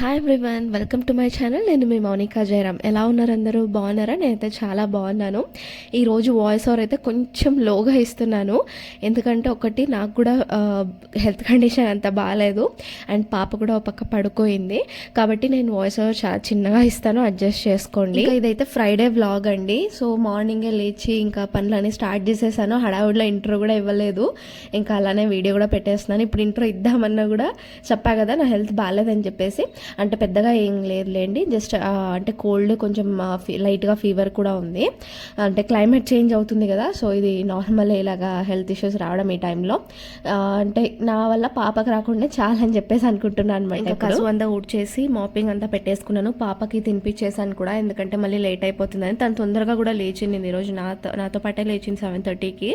Hi everyone welcome to my channel నేను మీ మౌనికా జయరామ్ ఎలా ఉన్నారు అందరూ? బాగున్నారా? నేనైతే చాలా బాగున్నాను. ఈరోజు వాయిస్ ఓవర్ అయితే కొంచెం లోగా ఇస్తున్నాను. ఎందుకంటే ఒకటి నాకు కూడా హెల్త్ కండిషన్ అంత బాగాలేదు అండ్ పాప కూడా ఒక పక్క పడుకోయింది. కాబట్టి నేను వాయిస్ ఓవర్ చాలా చిన్నగా ఇస్తాను. అడ్జస్ట్ చేసుకోండి. ఇదైతే ఫ్రైడే వ్లాగ్ అండి. సో మార్నింగే లేచి ఇంకా పనులన్నీ స్టార్ట్ చేసేసాను. హడావుడిలో ఇంట్రో కూడా ఇవ్వలేదు. ఇంకా అలానే వీడియో కూడా పెట్టేస్తున్నాను. ఇప్పుడు ఇంట్రో ఇద్దామన్నా కూడా చెప్పా కదా నా హెల్త్ బాగాలేదని చెప్పేసి. అంటే పెద్దగా ఏం లేదులేండి. జస్ట్ అంటే కోల్డ్ కొంచెం లైట్గా ఫీవర్ కూడా ఉంది. అంటే క్లైమేట్ చేంజ్ అవుతుంది కదా సో ఇది నార్మల్ ఇలాగా హెల్త్ ఇష్యూస్ రావడం ఈ టైంలో. అంటే నా వల్ల పాపకు రాకుండా చాలా అని చెప్పేసి అనుకుంటున్నాను అనమాట కసు అంతా ఊడ్చేసి మాపింగ్ అంతా పెట్టేసుకున్నాను. పాపకి తినిపించేసాను కూడా ఎందుకంటే మళ్ళీ లేట్ అయిపోతుందని. తను తొందరగా కూడా లేచింది ఈరోజు నాతో నాతో పాటే లేచింది సెవెన్ థర్టీకి.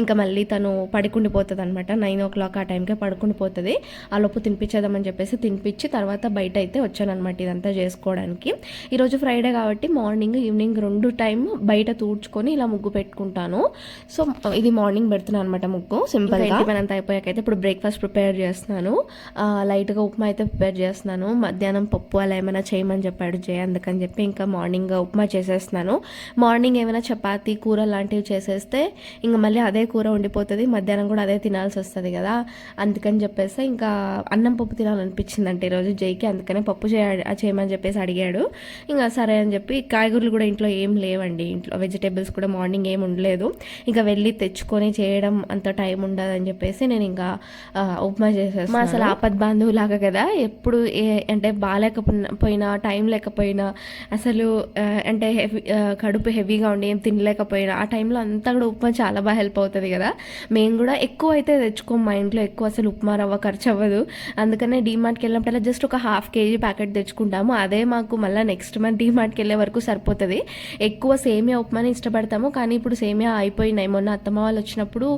ఇంకా మళ్ళీ తను పడుకుండిపోతుంది అనమాట నైన్ ఓ క్లాక్ ఆ టైంకే పడుకుండిపోతుంది. ఆ లోపు తినిపించేద్దామని చెప్పేసి తినిపించి తర్వాత బయట అయితే వచ్చానమాట ఇదంతా చేసుకోవడానికి. ఈరోజు ఫ్రైడే కాబట్టి మార్నింగ్ ఈవినింగ్ రెండు టైం బయట తూడ్చుకొని ఇలా ముగ్గు పెట్టుకుంటాను. సో ఇది మార్నింగ్ పెడుతున్నాను అనమాట ముగ్గు సింపుల్గా పని అంతా అయిపోయాకైతే ఇప్పుడు బ్రేక్ఫాస్ట్ ప్రిపేర్ చేస్తున్నాను. లైట్గా ఉప్మా అయితే ప్రిపేర్ చేస్తున్నాను. మధ్యాహ్నం పప్పు అలా ఏమైనా చేయమని చెప్పాడు జయ అందుకని చెప్పి ఇంకా మార్నింగ్ ఉప్మా చేసేస్తున్నాను. మార్నింగ్ ఏమైనా చపాతీ కూర లాంటివి చేసేస్తే ఇంకా మళ్ళీ అదే కూర ఉండిపోతుంది మధ్యాహ్నం కూడా అదే తినాల్సి వస్తుంది కదా. అందుకని చెప్పేసి ఇంకా అన్నం పప్పు తినాలనిపించింది అంటే ఈరోజు జైకి అందుకనే పప్పు చేయ చేయమని చెప్పేసి అడిగాడు. ఇంకా సరే అని చెప్పి కాయగూరలు కూడా ఇంట్లో ఏం లేవండి. ఇంట్లో వెజిటేబుల్స్ కూడా మార్నింగ్ ఏం ఉండలేదు. ఇంకా వెళ్ళి తెచ్చుకొని చేయడం అంత టైం ఉండదని చెప్పేసి నేను ఇంకా ఉప్మా మా అసలు ఆపద్ బాంధువు లాగా కదా. ఎప్పుడు ఏ అంటే బాగాలేకపోయినా టైం లేకపోయినా అసలు అంటే హెవీ కడుపు హెవీగా ఉండి ఏం తినలేకపోయినా ఆ టైంలో అంతా కూడా ఉప్మా చాలా బాగా హెల్ప్ అవుతుంది కదా. మేము కూడా ఎక్కువ అయితే తెచ్చుకోం మా ఇంట్లో. ఎక్కువ అసలు ఉప్మా రవ్వ ఖర్చు అవ్వదు అందుకనే డీమార్ట్కి వెళ్ళినప్పుడల్లా జస్ట్ ఒక హాఫ్ కేజీ ప్యాకెట్ తెచ్చుకుంటాము. అదే మాకు మళ్ళీ నెక్స్ట్ మంత్ డీమార్ట్కి వెళ్ళే వరకు సరిపోతుంది. ఎక్కువ సేమియా ఉప్మాని ఇష్టపడతాము. కానీ ఇప్పుడు సేమియా అయిపోయినాయి. మొన్న అత్తమ్మ వాళ్ళు వచ్చినప్పుడు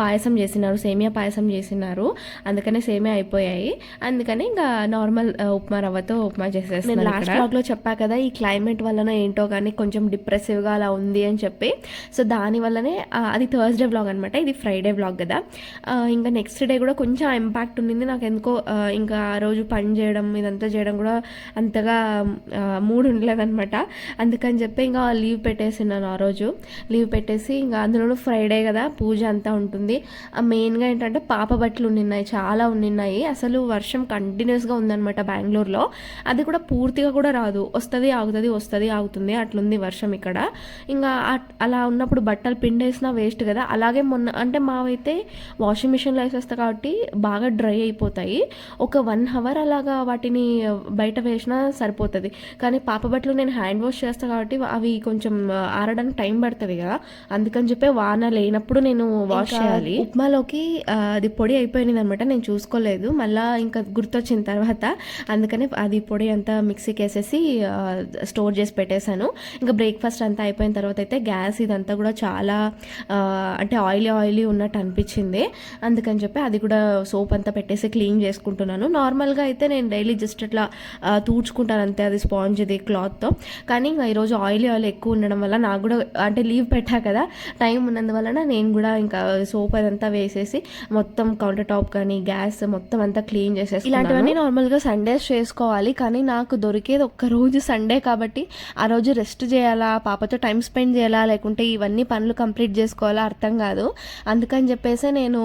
పాయసం చేసినారు. సేమియా పాయసం చేసినారు. అందుకనే సేమియా అయిపోయాయి. అందుకని ఇంకా నార్మల్ ఉప్మా రవ్వతో ఉప్మా చేసేస్తాను నేను లాస్ట్ బ్లాగ్లో చెప్పా కదా ఈ క్లైమేట్ వలన ఏంటో కానీ కొంచెం డిప్రెసివ్గా అలా ఉంది అని చెప్పి. సో దాని వల్లనే అది థర్స్డే బ్లాగ్ అనమాట ఇది ఫ్రైడే బ్లాగ్ కదా. ఇంకా నెక్స్ట్ డే కూడా కొంచెం ఇంపాక్ట్ ఉండింది. నాకు ఎందుకో ఇంకా ఆ రోజు పని చేయడం ఇదంతా చేయడం కూడా అంతగా మూడ్ ఉండలేదన్నమాట. అందుకని చెప్పి ఇంకా లీవ్ పెట్టేసినాను ఆ రోజు. లీవ్ పెట్టేసి ఇంకా అందులోనూ ఫ్రైడే కదా పూజ అంతా ఉంటుంది. మెయిన్గా ఏంటంటే పాప బట్టలు ఉండిన్నాయి చాలా ఉండిన్నాయి. అసలు వర్షం కంటిన్యూస్గా ఉందన్నమాట బెంగళూరులో. అది కూడా పూర్తిగా కూడా రాదు. వస్తుంది ఆగుతుంది వస్తుంది ఆగుతుంది. అట్లుంది వర్షం ఇక్కడ. ఇంకా అలా ఉన్నప్పుడు బట్టలు పిండేసినా వేస్ట్ కదా. అలాగే మొన్న అంటే మావైతే వాషింగ్ మిషన్లో వేసేస్తా కాబట్టి బాగా డ్రై అయిపోతాయి. ఒక వన్ అవర్ అలాగా వాటిని బయట వేసినా సరిపోతుంది. కానీ పాప బట్టలు నేను హ్యాండ్ వాష్ చేస్తాను కాబట్టి అవి కొంచెం ఆరడానికి టైం పడుతుంది కదా. అందుకని చెప్పి వాన లేనప్పుడు నేను వాష్ చేయాలి. ఉప్మాలోకి అది పొడి అయిపోయింది అనమాట నేను చూసుకోలేదు. మళ్ళీ ఇంకా గుర్తొచ్చిన తర్వాత అందుకని అది పొడి అంతా మిక్సీకి వేసేసి స్టోర్ చేసి పెట్టేశాను. ఇంకా బ్రేక్ఫాస్ట్ అంతా అయిపోయిన తర్వాత అయితే గ్యాస్ ఇదంతా కూడా చాలా అంటే ఆయిలీ ఆయిలీ ఉన్నట్టు అనిపించింది. అందుకని చెప్పి అది కూడా సోప్ అంతా పెట్టేసి క్లీన్ చేసుకుంటున్నాను. నార్మల్గా అయితే నేను డైలీ జస్ట్ అట్లా తూడ్చుకుంటాను అంతే అది స్పాంజ్ది క్లాత్తో. కానీ ఇంకా ఈరోజు ఆయిల్ ఆయిల్ ఎక్కువ ఉండడం వల్ల నాకు కూడా అంటే లీవ్ పెట్టా కదా టైం ఉన్నందువలన నేను కూడా ఇంకా సోప్ అదంతా వేసేసి మొత్తం కౌంటర్ టాప్ కానీ గ్యాస్ మొత్తం అంతా క్లీన్ చేసేసి ఇలాంటివన్నీ నార్మల్గా సండేస్ చేసుకోవాలి కానీ నాకు దొరికేది ఒక్క రోజు సండే కాబట్టి ఆ రోజు రెస్ట్ చేయాలా పాపతో టైం స్పెండ్ చేయాలా లేకుంటే ఇవన్నీ పనులు కంప్లీట్ చేసుకోవాలా అర్థం కాదు. అందుకని చెప్పేసి నేను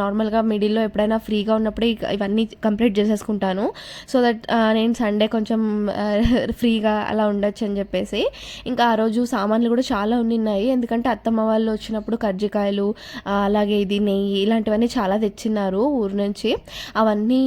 నార్మల్గా మిడిల్లో ఎప్పుడైనా ఫ్రీగా ఉన్నప్పుడే ఇవన్నీ కంప్లీట్ చేసేసుకుంటాను. సో దట్ నేను సండే కొంచెం ఫ్రీగా అలా ఉండొచ్చు అని చెప్పేసి. ఇంకా ఆ రోజు సామాన్లు కూడా చాలా ఉన్నాయి ఎందుకంటే అత్తమ్మ వాళ్ళు వచ్చినప్పుడు కజ్జికాయలు అలాగే ఇది నెయ్యి ఇలాంటివన్నీ చాలా తెచ్చిన్నారు ఊరు నుంచి. అవన్నీ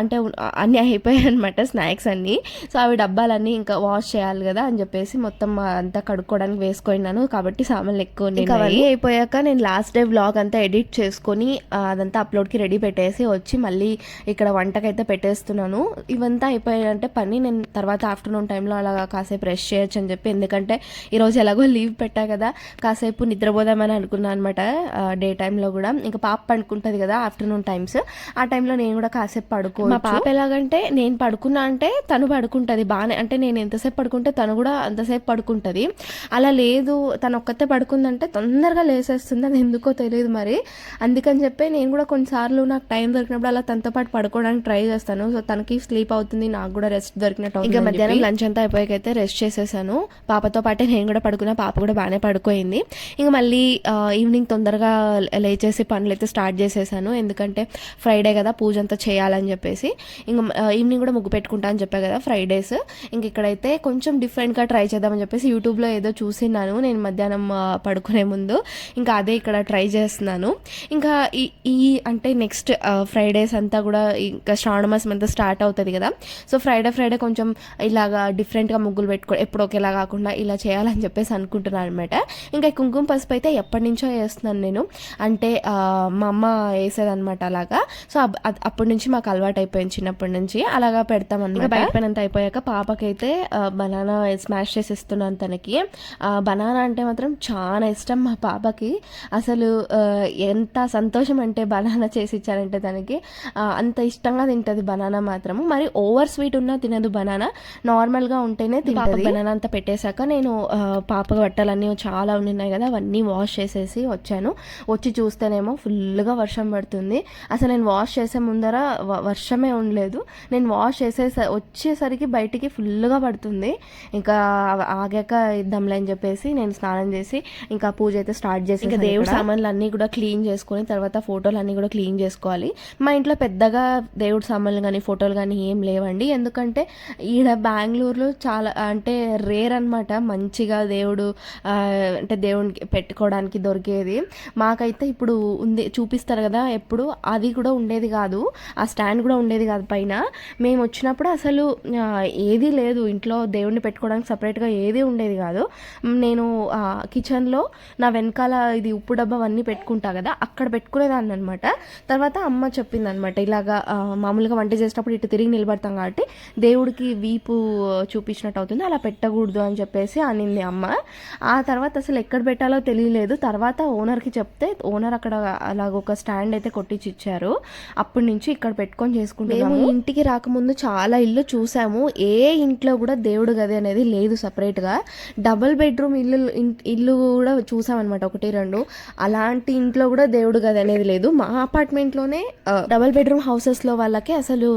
అంటే అన్నీ అయిపోయాయి అనమాట స్నాక్స్ అన్నీ. సో అవి డబ్బాలన్నీ ఇంకా వాష్ చేయాలి కదా అని చెప్పేసి మొత్తం అంతా కడుక్కోవడానికి వేసుకున్నాను. కాబట్టి సామాన్లు ఎక్కువ ఇంకా అవన్నీ అయిపోయాక నేను లాస్ట్ డే వ్లాగ్ అంతా ఎడిట్ చేసుకొని అదంతా అప్లోడ్కి రెడీ పెట్టేసి వచ్చి మళ్ళీ ఇక్కడ వంటకైతే పెట్టేస్తున్నాను. ఇవంతా అయిపోయాయంటే పని నేను తర్వాత ఆఫ్టర్నూన్ టైంలో అలా కాసేపు రెస్ట్ చేయొచ్చు అని చెప్పి. ఎందుకంటే ఈరోజు ఎలాగో లీవ్ పెట్టా కదా. కాసేపు నిద్రపోదామని అనుకున్నాను అనమాట డే టైంలో కూడా. ఇంకా పాప పడుకుంటుంది కదా ఆఫ్టర్నూన్ టైమ్స్. ఆ టైంలో నేను కూడా కాసేపు పడుకో మా పాప ఎలాగంటే నేను పడుకున్నా అంటే తను పడుకుంటుంది బాగానే అంటే నేను ఎంతసేపు పడుకుంటే తను కూడా అంతసేపు పడుకుంటుంది. అలా లేదు తను ఒక్కతే పడుకుందంటే తొందరగా లేసేస్తుంది. అది ఎందుకో తెలియదు మరి. అందుకని చెప్పి నేను కూడా కొన్నిసార్లు నాకు టైం దొరికినప్పుడు అలా తనతో పాటు పడుకోవడానికి ట్రై చేస్తాను. సో తనకి స్లీప్ అవుతుంది నాకు కూడా రెస్ట్ దొరికినట్టు ఇంకా మధ్యాహ్నం లంచ్ అంతా అయిపోయాకైతే రెస్ట్ చేసేసాను. పాపతో పాటే నేను కూడా పడుకున్నా పాప కూడా బాగానే పడుకోయింది. ఇంకా మళ్ళీ ఈవినింగ్ తొందరగా లేచేసి పనులు అయితే స్టార్ట్ చేసేసాను. ఎందుకంటే ఫ్రైడే కదా పూజ అంతా చేయాలని చెప్పేసి. ఇంకా ఈవినింగ్ కూడా ముగ్గు పెట్టుకుంటా అని చెప్పా కదా ఫ్రైడేస్ ఇంక ఇక్కడైతే కొంచెం డిఫరెంట్గా ట్రై చేద్దామని చెప్పేసి యూట్యూబ్లో ఏదో చూసినాను నేను మధ్యాహ్నం పడుకునే ముందు. ఇంకా అదే ఇక్కడ ట్రై చేస్తున్నాను. ఇంకా ఈ ఈ అంటే నెక్స్ట్ ఫ్రైడేస్ అంతా కూడా ఇంకా శ్రావణ మాసం అంతా స్టార్ట్ అవుతుంది కదా. సో ఫ్రైడే ఫ్రైడే కొంచెం ఇలాగా డిఫరెంట్గా ముగ్గులు పెట్టుకో ఎప్పుడు ఒకేలా కాకుండా ఇలా చేయాలని చెప్పేసి అనుకుంటున్నాను అనమాట ఇంకా కుంకుమ పసుపు అయితే ఎప్పటి నుంచో వేస్తున్నాను నేను. అంటే మా అమ్మ వేసేదన్నమాట అలాగా. సో అప్పటి నుంచి మాకు అలవాటు అయిపోయింది చిన్నప్పటి నుంచి. అలాగా పెడతాం బయట పని అంతా అయిపోయాక పాపకైతే బనానా స్మాష్ చేసి ఇస్తున్నాను తనకి బనానా అంటే మాత్రం చాలా ఇష్టం మా పాపకి. అసలు ఎంత సంతోషం అంటే బనానా చేసి ఇచ్చారంటే తనకి. అంత ఇష్టంగా తింటది బనానా మాత్రము మరి ఓవర్ స్వీట్ ఉన్నా తినదు బనానా. నార్మల్గా ఉంటేనే తింటది. బనానా అంతా పెట్టేశాక నేను పాప బట్టలన్నీ చాలా ఉన్నాయి కదా అవన్నీ వాష్ చేసేసి వచ్చాను. వచ్చి చూస్తేనేమో ఫుల్గా వర్షం పడుతుంది. అసలు నేను వాష్ చేసే ముందర వర్షమే ఉండలేదు. నేను వాష్ చేసే వచ్చేసరికి బయటికి ఫుల్గా పడుతుంది. ఇంకా ఆగాక ఇద్దాంలే అని చెప్పేసి నేను స్నానం చేసి ఇంకా పూజ అయితే స్టార్ట్ చేసి ఇంకా దేవుడి సామాన్లు అన్నీ కూడా క్లీన్ చేసుకొని తర్వాత ఫోటోలు అన్నీ కూడా క్లీన్ చేసుకోవాలి. మా ఇంట్లో పెద్దగా దేవుడి సామాన్లు కానీ ఫోటోలు కానీ ఏం లేవండి. ఎందుకంటే ఈడ బెంగళూరులో చాలా అంటే రేర్ అనమాట మంచిగా దేవుడు అంటే దేవునికి పెట్టుకోవడానికి దొరికేది. మాకైతే ఇప్పుడు ఉంది చూపిస్తారు కదా. ఎప్పుడు అది కూడా ఉండేది కాదు. ఆ స్టాండ్ కూడా ఉండేది కాదు పైన. మేము వచ్చినప్పుడు అసలు ఏదీ లేదు. ఇంట్లో దేవుడిని పెట్టుకోవడానికి సపరేట్గా ఏదీ ఉండేది కాదు. నేను కిచెన్లో నా వెనకాల ఇది ఉప్పు డబ్బా అవన్నీ పెట్టుకుంటా కదా అక్కడ పెట్టుకునేదాన్ని అనమాట తర్వాత అమ్మ చెప్పింది అనమాట ఇలాగా మామూలుగా వంట చేసేటప్పుడు ఇటు తిరిగి నిలబడతాం కాబట్టి దేవుడికి వీపు చూపించినట్టు అవుతుంది. అలా పెట్టకూడదు అని చెప్పేసి అనింది అమ్మ. ఆ తర్వాత అసలు ఎక్కడ పెట్టాలో తెలియలేదు. తర్వాత ఓనర్కి చెప్తే ఓనర్ అక్కడ అలాగ ఒక స్టాండ్ అయితే కొట్టించి ఇచ్చారు. అప్పటి నుంచి ఇక్కడ పెట్టుకొని చేసుకుంటాము ఇంటికి రాకముందు చాలా ఇల్లు చూసాము. ఏ ఇంట్లో కూడా దేవుడు గది అనేది లేదు సపరేట్గా. డబుల్ బెడ్రూమ్ ఇల్లు ఇల్లు కూడా చూసామన్నమాట. ఒకటి రెండు. అలాంటి ఇంట్లో కూడా దేవుడు గది అనేది లేదు. మా అపార్ట్మెంట్లోనే డబుల్ బెడ్రూమ్ హౌసెస్లో వాళ్ళకి అసలు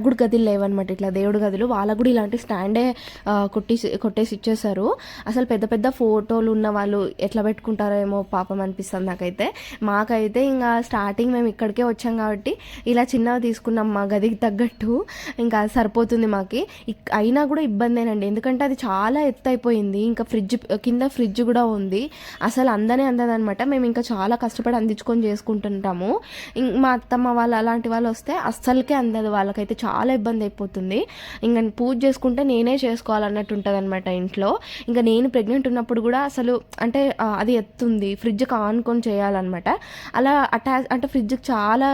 వాళ్ళకు కూడా గదులు లేవన్నమాట. ఇట్లా దేవుడు గదులు వాళ్ళకు కూడా ఇలాంటి స్టాండే కొట్టేసి కొట్టేసి ఇచ్చేసారు అసలు పెద్ద పెద్ద ఫోటోలు ఉన్న వాళ్ళు ఎట్లా పెట్టుకుంటారేమో పాపం అనిపిస్తుంది నాకైతే. మాకైతే ఇంకా స్టార్టింగ్ మేము ఇక్కడికే వచ్చాం కాబట్టి ఇలా చిన్నగా తీసుకున్నాం మా గదికి తగ్గట్టు. ఇంకా అది సరిపోతుంది మాకి. ఇక్- అయినా కూడా ఇబ్బందేనండి. ఎందుకంటే అది చాలా ఎత్తు అయిపోయింది ఇంకా ఫ్రిడ్జ్ కింద ఫ్రిడ్జ్ కూడా ఉంది. అసలు అందనే అందదనమాట మేము ఇంకా చాలా కష్టపడి అందించుకొని చేసుకుంటుంటాము. మా అత్తమ్మ వాళ్ళు అలాంటి వాళ్ళు వస్తే అస్సలకే అందదు వాళ్ళకైతే చాలా ఇబ్బంది అయిపోతుంది. ఇంకా పూజ చేసుకుంటే నేనే చేసుకోవాలన్నట్టు ఉంటుంది అనమాట ఇంట్లో. ఇంకా నేను ప్రెగ్నెంట్ ఉన్నప్పుడు కూడా అసలు అంటే అది ఎత్తుంది. ఫ్రిడ్జ్కి ఆనుకొని చేయాలన్నమాట. అలా అటాచ్ అంటే ఫ్రిడ్జ్కి చాలా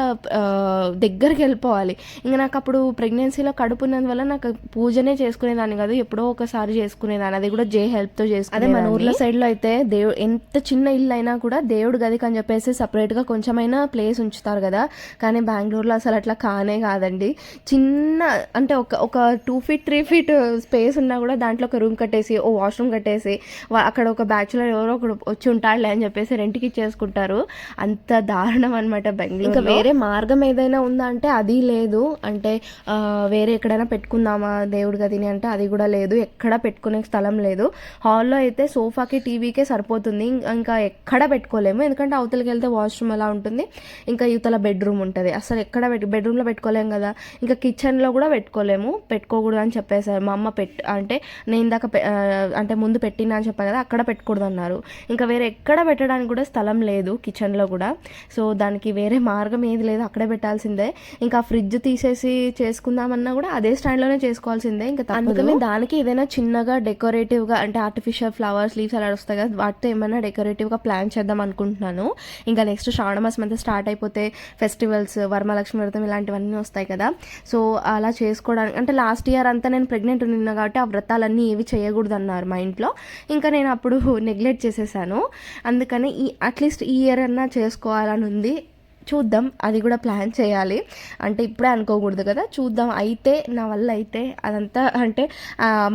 దగ్గరికి వెళ్ళిపోవాలి. ఇంకా నాకు అప్పుడు ప్రెగ్నెన్సీలో కడుపు ఉన్నందువల్ల నాకు పూజనే చేసుకునేదాన్ని కాదు. ఎప్పుడో ఒకసారి చేసుకునేదాన్ని. అది కూడా జే హెల్ప్తో చేసుకునే అదే మన ఊర్లో సైడ్లో అయితే దేవు ఎంత చిన్న ఇల్లు అయినా కూడా దేవుడు గదికి అని చెప్పేసి సపరేట్గా కొంచెమైనా ప్లేస్ ఉంచుతారు కదా. కానీ బెంగళూరులో అసలు అట్లా కానే కాదండి. చిన్న అంటే ఒక ఒక two feet three feet space ఉన్నా కూడా దాంట్లో ఒక రూమ్ కట్టేసి ఓ వాష్రూమ్ కట్టేసి అక్కడ ఒక బ్యాచులర్ ఎవరో ఒకడు వచ్చి ఉంటాడులే అని చెప్పేసి రెంట్కి ఇచ్చేసుకుంటారు. అంత దారుణం అనమాట బెంగళూరు ఇంకా వేరే మార్గం ఏదైనా ఉందా అంటే అది లేదు. అంటే వేరే ఎక్కడైనా పెట్టుకుందామా దేవుడి గదిని అంటే అది కూడా లేదు. ఎక్కడ పెట్టుకునే స్థలం లేదు. హాల్లో అయితే సోఫాకి టీవీకే సరిపోతుంది. ఇంకా ఎక్కడ పెట్టుకోలేము. ఎందుకంటే అవతలకి వెళ్తే వాష్రూమ్ ఎలా ఉంటుంది. ఇంకా యువతల బెడ్రూమ్ ఉంటుంది. అసలు ఎక్కడ బెడ్రూమ్లో పెట్టుకోలేము కదా. ఇంకా కిచెన్లో కూడా పెట్టుకోలేము. పెట్టుకోకూడదు అని చెప్పేశారు. మా అమ్మ పెట్ అంటే నేను ఇందాక పె- అంటే ముందు పెట్టినా అని చెప్పాను కదా అక్కడ పెట్టకూడదు అన్నారు ఇంకా వేరే ఎక్కడ పెట్టడానికి కూడా స్థలం లేదు కిచెన్లో కూడా. సో దానికి వేరే మార్గం ఏది లేదు అక్కడే పెట్టాల్సిందే. ఇంకా ఫ్రిడ్జ్ తీసేసి చేసుకుందామన్నా కూడా అదే స్టాండ్లోనే చేసుకోవాల్సిందే ఇంకా అందుకని దానికి ఏదైనా చిన్నగా డెకరేటివ్గా అంటే ఆర్టిఫిషియల్ ఫ్లవర్స్ లీవ్స్ అలా వస్తాయి కదా వాటితో ఏమైనా డెకరేటివ్గా ప్లాన్ చేద్దాం అనుకుంటున్నాను. ఇంకా నెక్స్ట్ శ్రావణ మాసం అంతా స్టార్ట్ అయిపోతే ఫెస్టివల్స్ వరమలక్ష్మి వ్రతం ఇలాంటివన్నీ వస్తాయి కదా. సో అలా చేసుకోవడానికి అంటే లాస్ట్ ఇయర్ అంతా నేను ప్రెగ్నెంట్ ఉన్నా కాబట్టి ఆ వ్రతాలన్నీ ఏవి చేయకూడదు అన్నారు మా ఇంట్లో. ఇంకా నేను అప్పుడు నెగ్లెక్ట్ చేసేసాను. అందుకని ఈ అట్లీస్ట్ ఈ ఇయర్ అన్నా చేసుకోవాలని ఉంది. చూద్దాం అది కూడా ప్లాన్ చేయాలి. అంటే ఇప్పుడే అనుకోకూడదు కదా. చూద్దాం అయితే నా వల్ల అయితే అదంతా అంటే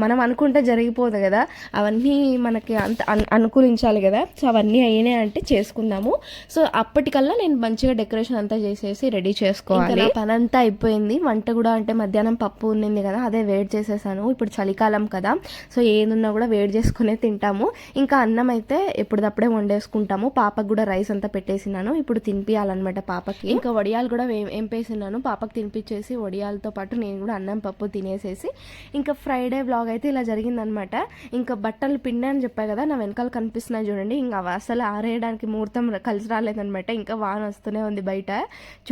మనం అనుకుంటే జరిగిపోదు కదా. అవన్నీ మనకి అంత అనుకూలించాలి కదా. సో అవన్నీ అయినాయి అంటే చేసుకుందాము. సో అప్పటికల్లా నేను మంచిగా డెకరేషన్ అంతా చేసేసి రెడీ చేసుకోవాలి. పని అంతా అయిపోయింది. వంట కూడా అంటే మధ్యాహ్నం పప్పు ఉన్నింది కదా అదే వేడి చేసేసాను. ఇప్పుడు చలికాలం కదా. సో ఏదున్నా కూడా వేడి చేసుకునే తింటాము. ఇంకా అన్నం అయితే ఎప్పటిదప్పుడే వండేసుకుంటాము. పాపకు కూడా రైస్ అంతా పెట్టేసినాను. ఇప్పుడు తినిపియాలన్నమాట. పాపకి. ఇంకా వడియాలు కూడా వే- వేంపేసినాను పాపకి తినిపించేసి వడియాలతో పాటు నేను కూడా అన్నం పప్పు తినేసేసి ఇంకా ఫ్రైడే బ్లాగ్ అయితే ఇలా జరిగిందనమాట ఇంకా బట్టలు పిండి అని చెప్పా కదా నా వెనకాల కనిపిస్తున్నాయి చూడండి. ఇంకా అవి అసలు ఆరేయడానికి ముహూర్తం కలిసి రాలేదనమాట ఇంకా వాన వస్తూనే ఉంది బయట.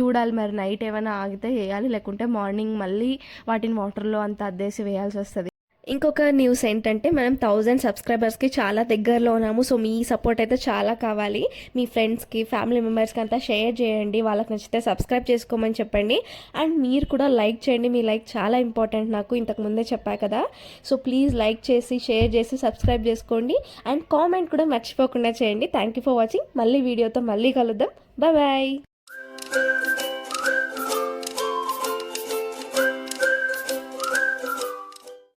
చూడాలి మరి నైట్ ఏమైనా ఆగితే వేయాలి లేకుంటే మార్నింగ్ మళ్ళీ వాటిని వాటర్లో అంతా అద్దేసి వేయాల్సి వస్తుంది. ఇంకొక న్యూస్ ఏంటంటే మనం థౌజండ్ సబ్స్క్రైబర్స్కి చాలా దగ్గరలో ఉన్నాము. సో మీ సపోర్ట్ అయితే చాలా కావాలి. మీ ఫ్రెండ్స్కి ఫ్యామిలీ మెంబర్స్కి అంతా షేర్ చేయండి. వాళ్ళకి నచ్చితే సబ్స్క్రైబ్ చేసుకోమని చెప్పండి. అండ్ మీరు కూడా లైక్ చేయండి. మీ లైక్ చాలా ఇంపార్టెంట్ నాకు. ఇంతకు ముందే చెప్పా కదా. సో ప్లీజ్ లైక్ చేసి షేర్ చేసి సబ్స్క్రైబ్ చేసుకోండి. అండ్ కామెంట్ కూడా మర్చిపోకుండా చేయండి. థ్యాంక్ యూ ఫర్ వాచింగ్ మళ్ళీ వీడియోతో మళ్ళీ కలుద్దాం. Bye bye